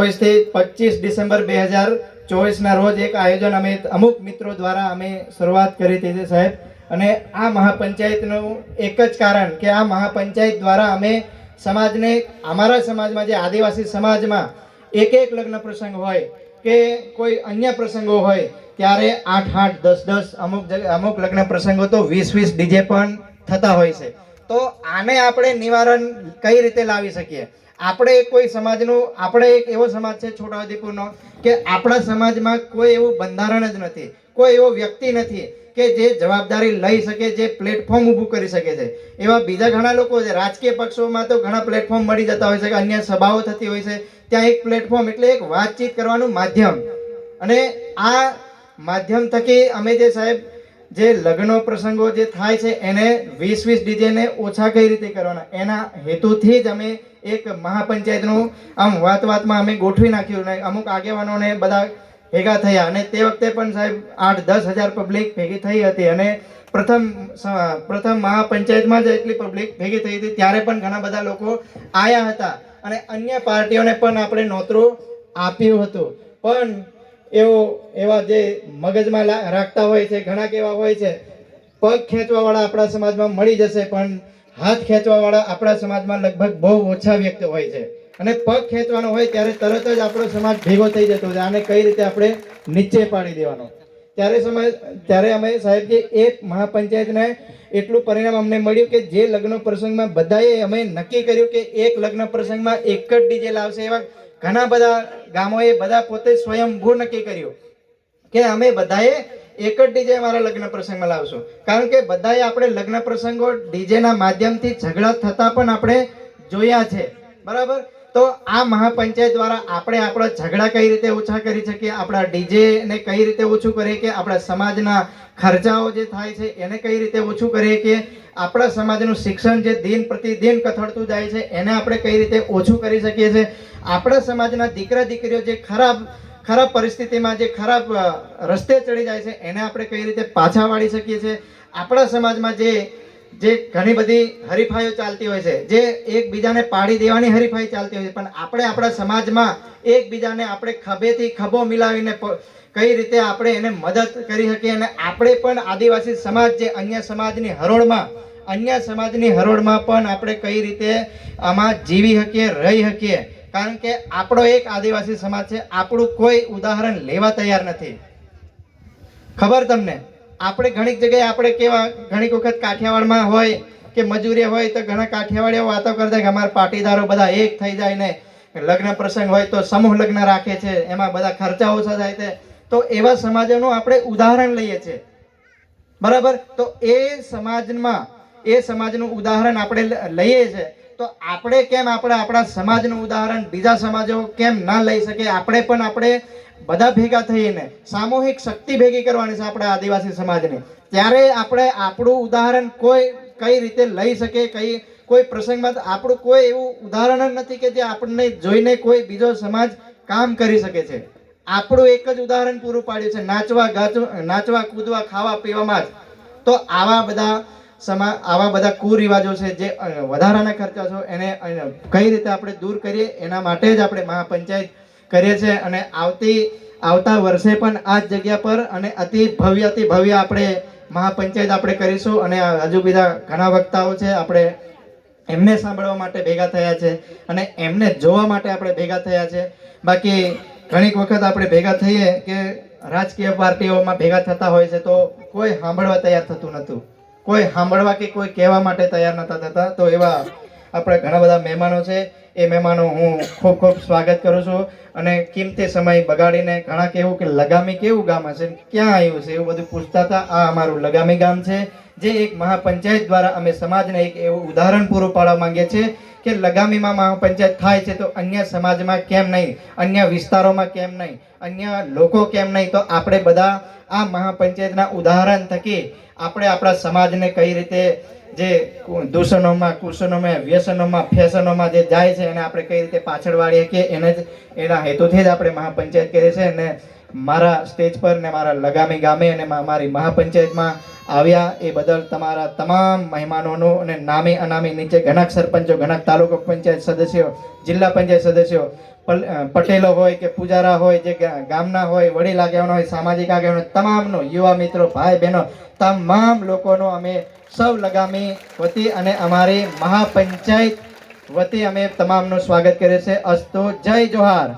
ચોવીસથી પચીસ ડિસેમ્બર બે હજાર ચોવીસના રોજ એક આયોજન અમે અમુક મિત્રો દ્વારા અમે શરૂઆત કરી હતી છે સાહેબ. અને આ મહાપંચાયતનું એક જ કારણ કે આ મહાપંચાયત દ્વારા અમે સમાજને, અમારા સમાજમાં જે આદિવાસી સમાજમાં એક એક લગ્ન પ્રસંગ હોય કે કોઈ અન્ય પ્રસંગો હોય, ત્યારે આઠ આઠ દસ દસ અમુક અમુક લગ્ન પ્રસંગો તો વીસ વીસ ડીજે પણ થતા હોય છે. તો આને આપણે નિવારણ કઈ રીતે લાવી શકીએ? આપણે કોઈ સમાજનું, આપણે એક એવો સમાજ છે છોટાઉદેપુરનો, કે આપણા સમાજમાં કોઈ એવું બંધારણ જ નથી, કોઈ એવો વ્યક્તિ નથી, કે જે જવાબદારી લઈ શકે, જે પ્લેટફોર્મ ઊભું કરી શકે છે. એવા બીજા ઘણા લોકો છે, રાજકીય પક્ષોમાં તો ઘણા પ્લેટફોર્મ મળી જતા હોય છે કે અન્ય સભાઓ થતી હોય છે, ત્યાં એક પ્લેટફોર્મ એટલે એક વાતચીત કરવાનું માધ્યમ. અને આ માધ્યમ થકી અમે જે સાહેબ જે લગ્નો પ્રસંગો જે થાય છે, એને વીસ વીસ ડીજેને ઓછા કઈ રીતે કરવાના? એના હેતુથી જ અમે એક મહાપંચાયતનું આમ વાત વાતમાં અમે ગોઠવી નાખ્યું ને અમુક આગેવાનોને બધા ભેગા થયા અને તે વખતે પણ સાહેબ આઠ દસ હજાર પબ્લિક ભેગી થઈ હતી અને પ્રથમ પ્રથમ મહાપંચાયતમાં જ એટલી પબ્લિક ભેગી થઈ હતી. ત્યારે પણ ઘણા બધા લોકો આવ્યા હતા અને અન્ય પાર્ટીઓને પણ આપણે નોતરું આપ્યું હતું. પણ એવો, એવા જે મગજમાં રાખતા હોય છે, ઘણા કેવા હોય છે, પગ ખેંચવાવાળા આપણા સમાજમાં મળી જશે, પણ હાથ ખેંચવાવાળા આપણા સમાજમાં લગભગ બહુ ઓછા વ્યક્તિ હોય છે. અને પગ ખેંચવાનો હોય ત્યારે તરત જ આપણો સમાજ ભેગો થઈ જતો હોય આને કઈ રીતે આપણે નીચે પાડી દેવાનો? ત્યારે સમય, ત્યારે અમે સાહેબ એ મહાપંચાયતને એટલું પરિણામ અમને મળ્યું કે જે લગ્ન પ્રસંગમાં બધાએ અમે નક્કી કર્યું કે એક લગ્ન પ્રસંગમાં એક જ ડીજે લાવશે એવા ઘણા બધા ગામોએ બધા પોતે સ્વયંભૂ નક્કી કર્યું કે અમે બધાએ એક જ ડીજે મારા લગ્ન પ્રસંગમાં લાવશું. કારણ કે બધાએ આપણે લગ્ન પ્રસંગો ડીજેના માધ્યમથી ઝઘડા થતા પણ આપણે જોયા છે. બરાબર? તો આ મહાપંચાયત દ્વારા આપણે આપણા ઝઘડા કઈ રીતે ઓછા કરી શકીએ, આપણા ડીજે ને કઈ રીતે ઓછું કરીએ કે આપણા સમાજના ખર્ચાઓ જે થાય છે એને કઈ રીતે ઓછું કરીએ કે આપણા સમાજનું શિક્ષણ જે દિન પ્રતિદિન કથળતું જાય છે, એને આપણે કઈ રીતે ઓછું કરી શકીએ છીએ? આપણા સમાજના દીકરા દીકરીઓ જે ખરાબ ખરાબ પરિસ્થિતિમાં જે ખરાબ રસ્તે ચડી જાય છે, એને આપણે કઈ રીતે પાછા વાળી શકીએ છીએ? આપણા સમાજમાં જે જે ઘણી બધી હરીફાઈઓ ચાલતી હોય છે, જે એકબીજાને પાડી દેવાની હરીફાઈ ચાલતી હોય છે, પણ આપણે આપણા સમાજમાં એકબીજાને આપણે ખભેથી ખભો મિલાવીને કઈ રીતે આપણે એને મદદ કરી શકીએ અને આપણે પણ આદિવાસી સમાજ જે અન્ય સમાજની હરોળમાં, અન્ય સમાજની હરોળમાં પણ આપણે કઈ રીતે આમાં જીવી શકીએ, રહી શકીએ. કારણ કે આપણો એક આદિવાસી સમાજ છે, આપણું કોઈ ઉદાહરણ લેવા તૈયાર નથી. ખબર તમને? આપણે ઘણી જગ્યાએ આપણે કેવા ઘણી વખત કાઠિયાવાડમાં હોય કે મજૂરી હોય તો ઘણા કાઠિયાવાડીઓ વાતો કરતા કે અમારા પાટીદારો બધા એક થઈ જાય ને લગ્ન પ્રસંગ હોય તો સમૂહ લગ્ન રાખે છે, એમાં બધા ખર્ચા ઓછા થાય છે તો એવા સમાજોનું આપણે ઉદાહરણ લઈએ છીએ. બરાબર? તો એ સમાજમાં એ સમાજનું ઉદાહરણ આપણે લઈએ છે. તો આપણે કેમ આપણે આપણા સમાજનું ઉદાહરણ બીજા સમાજો કેમ ના લઈ શકે? આપણે પણ આપણે બધા ભેગા થઈને સામૂહિક શક્તિ ભેગી કરવાની છે આપણા આદિવાસી સમાજને. ત્યારે આપણે આપણું ઉદાહરણ કોઈ, કઈ રીતે લઈ શકે, કઈ, કોઈ પ્રસંગમાં આપણું કોઈ એવું ઉદાહરણ જ નથી કે જે આપણને જોઈને કોઈ બીજો સમાજ કામ કરી શકે છે. આપણું એક જ ઉદાહરણ પૂરું પાડ્યું છે, નાચવા ગાચવા નાચવા, કૂદવા, ખાવા, પીવામાં જ. તો આવા બધા સમા, આવા બધા કુરિવાજો છે જે વધારાના ખર્ચા છે એને કઈ રીતે આપણે દૂર કરીએ, એના માટે જ આપણે મહાપંચાયત કરીએ છીએ અને આવતી, આવતા વર્ષે પણ આ જ જગ્યા પર અને અતિ ભવ્ય અતિ ભવ્ય આપણે મહાપંચાયત આપણે કરીશું અને હજુ બીજા ઘણા વક્તાઓ છે, આપણે એમને સાંભળવા માટે ભેગા થયા છે અને એમને જોવા માટે આપણે ભેગા થયા છે. બાકી ઘણીક વખત આપણે ભેગા થઈએ કે રાજકીય પાર્ટીઓમાં ભેગા થતા હોય છે, તો કોઈ સાંભળવા તૈયાર થતું નહોતું. કોઈ સાંભળવા કે કોઈ કહેવા માટે તૈયાર નહોતા થતા, તો એવા આપણે ઘણા બધા મહેમાનો છે. એ મહેમાનો હું ખૂબ ખૂબ સ્વાગત કરું છું. અને કિંમતી સમય બગાડીને ઘણા કહેવું કે લગામી કેવું ગામ હશે? ક્યાં આવ્યું છે? એવું બધું પૂછતા હતા. આ અમારું લગામી ગામ છે. જે એક મહાપંચાયત દ્વારા અમે સમાજને એક એવું ઉદાહરણ પૂરું પાડવા માંગીએ છીએ કે લગામીમાં મહાપંચાયત થાય છે તો અન્ય સમાજમાં કેમ નહીં? અન્ય વિસ્તારોમાં કેમ નહીં? અન્ય લોકો કેમ નહીં? તો આપણે બધા આ મહાપંચાયતના ઉદાહરણ થકી આપણે આપણા સમાજને કઈ રીતે જે દૂષણોમાં કુષણોમાં વ્યસનોમાં, ફેશનોમાં જે જાય છે એને આપણે કઈ રીતે પાછળ વાળીએ કે એને જ એના હેતુથી જ આપણે મહાપંચાયત કરીએ છીએ અને મારા સ્ટેજ પર ને મારા લગામી ગામે અને મારી મહાપંચાયતમાં આવ્યા. એ બદલ તમારા તમામ મહેમાનોનો અને નામે અનામે નીચે ઘણાક સરપંચો ઘણાક તાલુકો પંચાયત સદસ્યો, જિલ્લા પંચાયત સદસ્યો પટેલો હોય કે પૂજારા હોય, જે ગામના હોય, વડીલ આગેવાનો હોય, સામાજિક આગેવાનો તમામનો યુવા મિત્રો, ભાઈ બહેનો, તમામ લોકોનો અમે સૌ લગામી વતી અને અમારી મહાપંચાયત વતી અમે તમામનું સ્વાગત કરીએ છીએ. અસ્તુ, જય જોહાર.